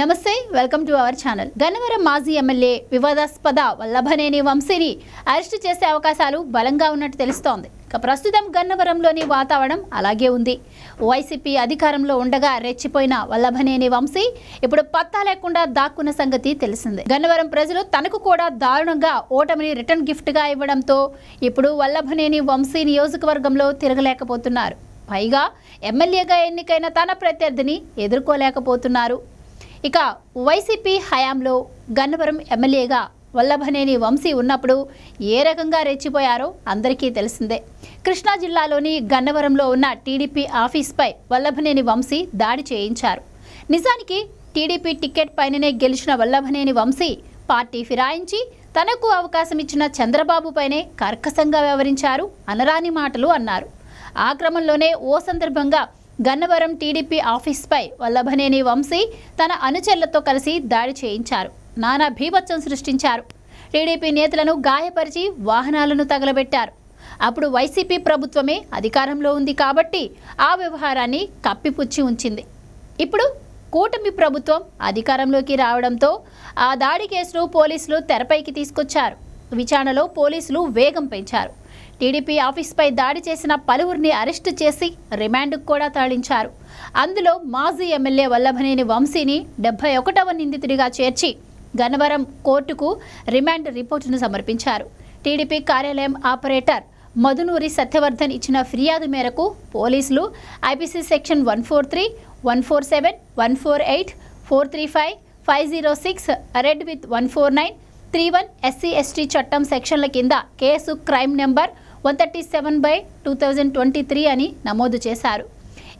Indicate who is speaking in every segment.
Speaker 1: నమస్తే welcome to our channel. Gannavaram మాజీ MLA వివాదాస్పద వల్లభనేని వంశీని అరెస్టు చేసే అవకాశాలు బలంగా ఉన్నట్టు తెలుస్తోంది. ఇక ప్రస్తుతం గన్నవరంలోని వాతావరణం అలాగే ఉంది. వైసీపీ అధికారంలో ఉండగా రెచ్చిపోయిన వల్లభనేని వంశీ ఇప్పుడు పత్తా లేకుండా దాక్కున్న సంగతి తెలిసిందే. గన్నవరం ప్రజలు తనకు కూడా దారుణంగా ఓటమిని రిటర్న్ గిఫ్ట్గా ఇవ్వడంతో ఇప్పుడు వల్లభనేని వంశీ నియోజకవర్గంలో తిరగలేకపోతున్నారు. పైగా ఎమ్మెల్యేగా ఎన్నికైన తన ప్రత్యర్థిని ఎదుర్కోలేకపోతున్నారు. ఇక వైసీపీ హయాంలో గన్నవరం ఎమ్మెల్యేగా వల్లభనేని వంశీ ఉన్నప్పుడు ఏ రకంగా రెచ్చిపోయారో అందరికీ తెలిసిందే. కృష్ణా జిల్లాలోని గన్నవరంలో ఉన్న టీడీపీ ఆఫీస్పై వల్లభనేని వంశీ దాడి చేయించారు. నిజానికి టీడీపీ టికెట్ పైననే గెలిచిన వల్లభనేని వంశీ పార్టీ ఫిరాయించి తనకు అవకాశం ఇచ్చిన చంద్రబాబుపైనే కర్కశంగా వ్యవహరించారు అనరాని మాటలు అన్నారు. ఆ క్రమంలోనే ఓ సందర్భంగా గన్నవరం టీడీపీ ఆఫీస్పై వల్లభనేని వంశీ తన అనుచరులతో కలిసి దాడి చేయించారు. నానా భీభత్సం సృష్టించారు. టీడీపీ నేతలను గాయపరిచి వాహనాలను తగలబెట్టారు. అప్పుడు వైసీపీ ప్రభుత్వమే అధికారంలో ఉంది కాబట్టి ఆ వ్యవహారాన్ని కప్పిపుచ్చి ఉంచింది. ఇప్పుడు కూటమి ప్రభుత్వం అధికారంలోకి రావడంతో ఆ దాడి కేసును పోలీసులు తెరపైకి తీసుకొచ్చారు. విచారణలో పోలీసులు వేగం పెంచారు. టీడీపీ ఆఫీస్పై దాడి చేసిన పలువురిని అరెస్టు చేసి రిమాండ్కు కూడా తరలించారు. అందులో మాజీ ఎమ్మెల్యే వల్లభనేని వంశీని డెబ్బై ఒకటవ నిందితుడిగా చేర్చి గన్నవరం కోర్టుకు రిమాండ్ రిపోర్టును సమర్పించారు. టీడీపీ కార్యాలయం ఆపరేటర్ మధునూరి సత్యవర్ధన్ ఇచ్చిన ఫిర్యాదు మేరకు పోలీసులు IPC section one four three one four seven one four eight four three five five zero six read with one four nine three one SC ST చట్టం సెక్షన్ల కింద case crime number one thirty seven by two thousand twenty three అని నమోదు చేశారు.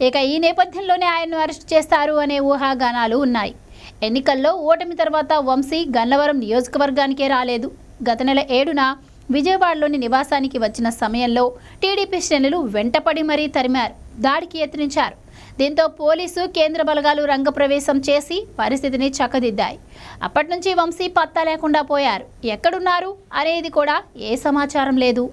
Speaker 1: ఇక ఈ నేపథ్యంలోనే ఆయన్ను అరెస్ట్ చేస్తారు అనే ఊహాగానాలు ఉన్నాయి. ఎన్నికల్లో ఓటమి తర్వాత వంశీ గన్నవరం నియోజకవర్గానికే రాలేదు. గత నెల ఏడున విజయవాడలోని నివాసానికి వచ్చిన సమయంలో టీడీపీ శ్రేణులు వెంటపడి మరీ తరిమారు దాడికి యత్నించారు. దీంతో పోలీసు కేంద్ర బలగాలు రంగప్రవేశం చేసి పరిస్థితిని చక్కదిద్దాయి. అప్పటి నుంచి వంశీ పత్తా లేకుండా పోయారు. ఎక్కడున్నారు అనేది కూడా ఏ సమాచారం లేదు.